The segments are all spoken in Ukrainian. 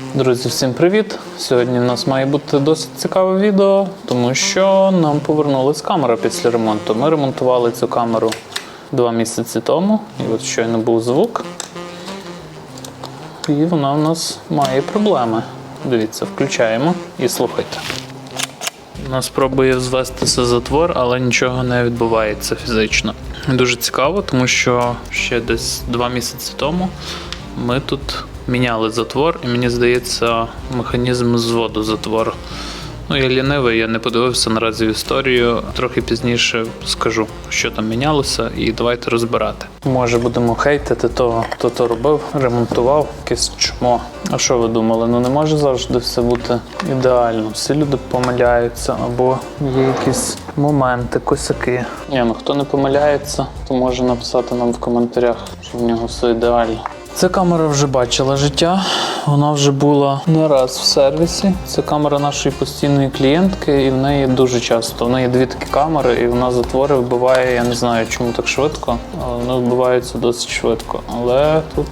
Друзі, всім привіт! Сьогодні у нас має бути досить цікаве відео, тому що нам повернулась камера після ремонту. Ми ремонтували цю камеру два місяці тому, і от щойно був звук. І вона у нас має проблеми. Дивіться, включаємо і слухайте. Вона спробує звестися затвор, але нічого не відбувається фізично. Дуже цікаво, тому що ще десь два місяці тому ми тут міняли затвор, і мені здається, механізм зводу затвору. Ну, я лінивий, я не подивився наразі в історію. Трохи пізніше скажу, що там мінялося, і давайте розбирати. Може, будемо хейтити того, хто то робив, ремонтував якесь чмо. А що ви думали? Ну не може завжди все бути ідеально. Всі люди помиляються, або є якісь моменти, косяки. Ні, ну хто не помиляється, то може написати нам в коментарях, що в нього все ідеально. Ця камера вже бачила життя. Вона вже була не раз в сервісі. Це камера нашої постійної клієнтки, і в неї дуже часто. В неї дві такі камери, і вона затвори вбиває. Я не знаю, чому так швидко, але вони вбиваються досить швидко. Але тут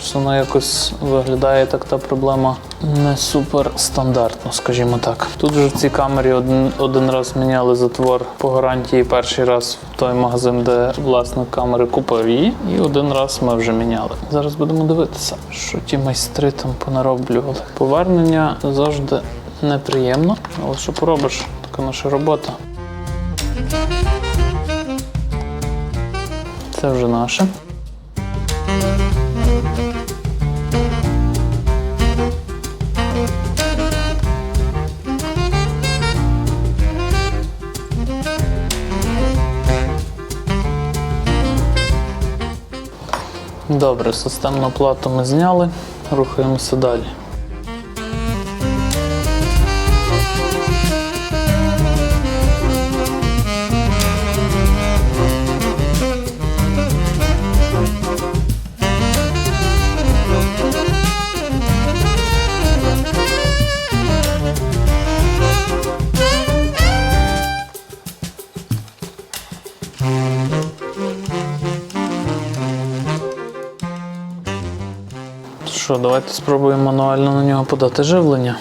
щось вона якось виглядає так та проблема не супер стандартно, скажімо так. Тут вже в цій камері один, один раз міняли затвор по гарантії перший раз в той магазин, де власник камери купив її, і один раз ми вже міняли. Зараз будемо дивитися, що ті майстри там понароблювали. Повернення завжди неприємно, але що поробиш, така наша робота. Це вже наше. Добре, системну плату ми зняли, рухаємося далі. Що, давайте спробуємо мануально на нього подати живлення.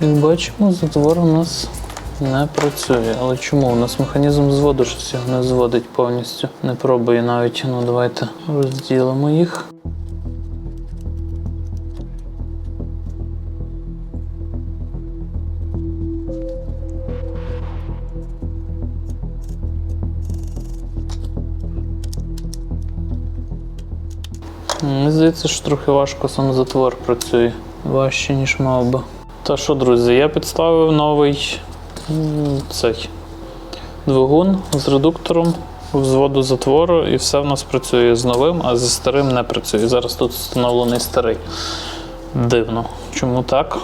Бачимо, затвор у нас не працює. Але чому? У нас механізм зводу щось його не зводить повністю. Не пробує навіть. Ну давайте розділимо їх. Здається, що трохи важко сам затвор працює. Важче, ніж мав би. Та що, друзі, я підставив новий цей двигун з редуктором взводу затвору, і все в нас працює з новим, а зі старим не працює. Зараз тут встановлений старий. Дивно. Чому так?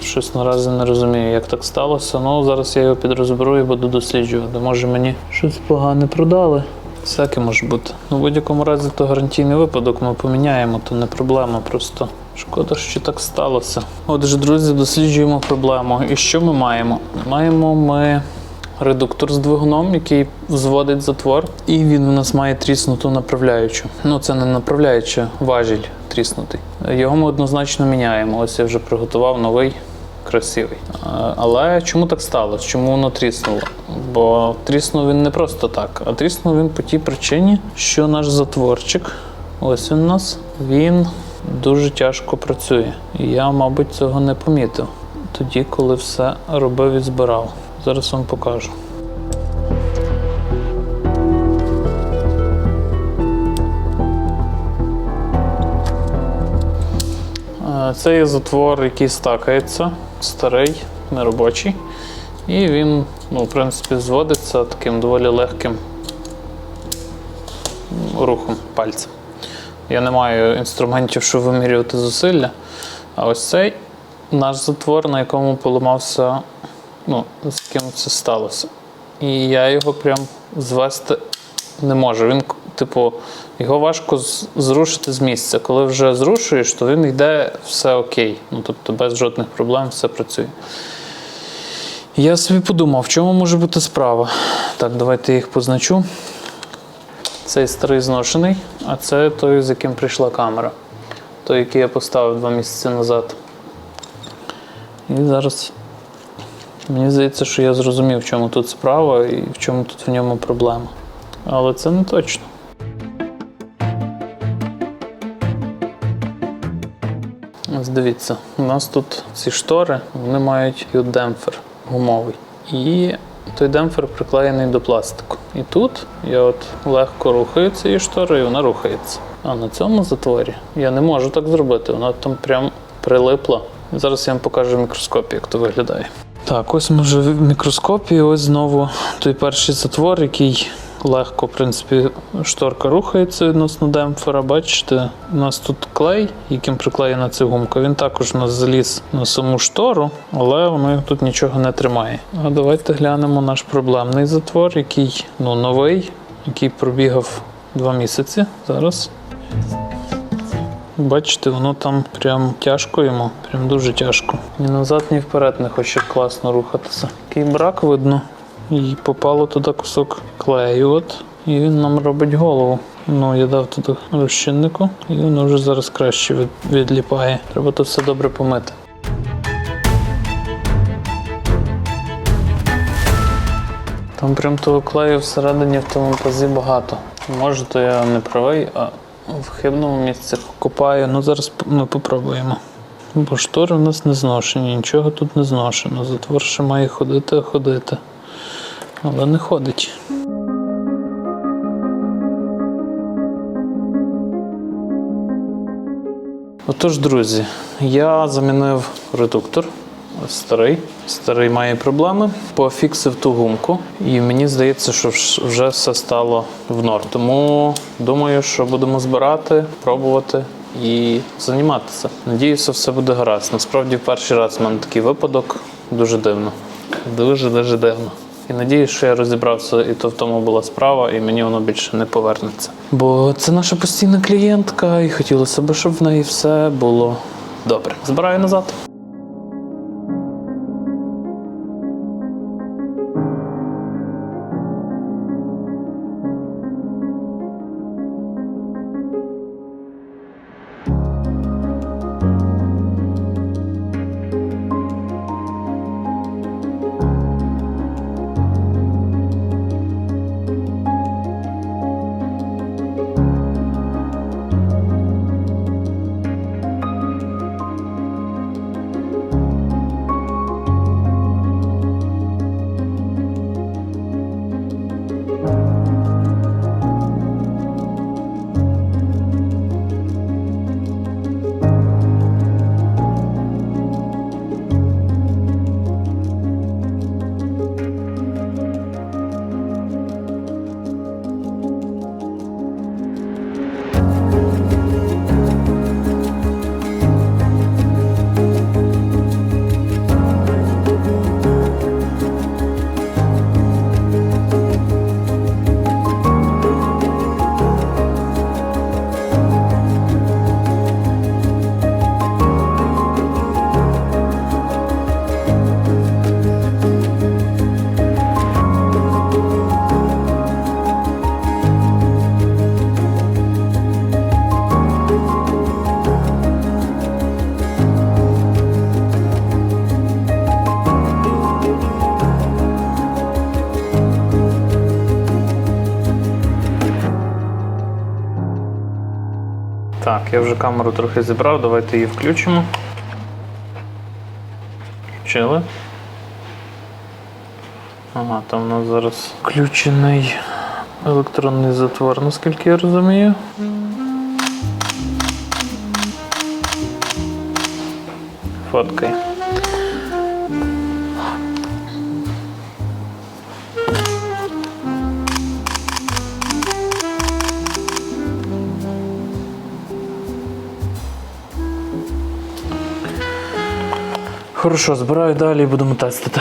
Щось наразі не розумію, як так сталося. Ну, зараз я його підрозберу і буду досліджувати. Може мені щось погане продали. Всяке може бути. Ну, в будь-якому разі, то гарантійний випадок ми поміняємо, то не проблема. Просто шкода, що так сталося. Отже, друзі, досліджуємо проблему. І що ми маємо? Маємо ми редуктор з двигуном, який взводить затвор, і він у нас має тріснуту направляючу. Ну, це не направляюча, важіль тріснутий. Його ми однозначно міняємо. Ось я вже приготував новий. Красивий. Але чому так сталося? Чому воно тріснуло? Бо тріснув він не просто так, а тріснув він по тій причині, що наш затворчик, ось він у нас, він дуже тяжко працює. І я, мабуть, цього не помітив тоді, коли все робив і збирав. Зараз вам покажу. Це є затвор, який стакається, старий, неробочий. І він, ну, в принципі, зводиться таким доволі легким рухом пальцем. Я не маю інструментів, щоб вимірювати зусилля. А ось цей наш затвор, на якому поламався, ну, з яким це сталося. І я його прям звести не можу. Він типу, його важко зрушити з місця. Коли вже зрушуєш, то він йде все окей. Ну, тобто без жодних проблем все працює. Я собі подумав, в чому може бути справа. Так, давайте їх позначу. Цей старий зношений, а це той, з яким прийшла камера. Той, який я поставив два місяці назад. І зараз мені здається, що я зрозумів, в чому тут справа і в чому тут в ньому проблема. Але це не точно. Ось дивіться, у нас тут ці штори, вони мають демпфер гумовий. І той демпфер приклеєний до пластику. І тут я от легко рухаю цією шторою, і вона рухається. А на цьому затворі я не можу так зробити. Вона там прям прилипла. Зараз я вам покажу в мікроскопі, як то виглядає. Так, ось ми вже в мікроскопі. Ось знову той перший затвор, який легко, в принципі, шторка рухається відносно демпфера. Бачите, у нас тут клей, яким приклеєна ця гумка. Він також у нас заліз на саму штору, але воно тут нічого не тримає. А давайте глянемо наш проблемний затвор, який ну, новий, який пробігав два місяці. Зараз. Бачите, воно там прям тяжко йому, прям дуже тяжко. Ні назад, ні вперед не хоче класно рухатися. Такий брак видно. І попало туди кусок клею, от, і він нам робить голову. Ну, я дав туди розчиннику, і воно вже зараз краще від, відліпає. Треба тут все добре помити. Там прям того клею всередині в тому пазі багато. Може, то я не правий, а в хибному місці копаю. Ну зараз ми попробуємо. Бо штори в нас не зношені, нічого тут не зношено. Затвор ще має ходити, ходити. Але не ходить. Отож, друзі, я замінив редуктор. Старий. Старий має проблеми. Пофіксив ту гумку, і мені здається, що вже все стало в норм. Тому думаю, що будемо збирати, пробувати і займатися. Надіюся, все буде гаразд. Насправді, в перший раз в мене такий випадок дуже дивно. Дуже дуже дивно. І надіюсь, що я розібрався, і то в тому була справа, і мені воно більше не повернеться. Бо це наша постійна клієнтка, і хотілося б, щоб в неї все було добре. Збираю назад. Так, я вже камеру трохи зібрав, давайте її включимо. Включили. Ага, там у нас зараз включений електронний затвор, наскільки я розумію. Фоткай. Хорошо, збираю далі і будемо тестити.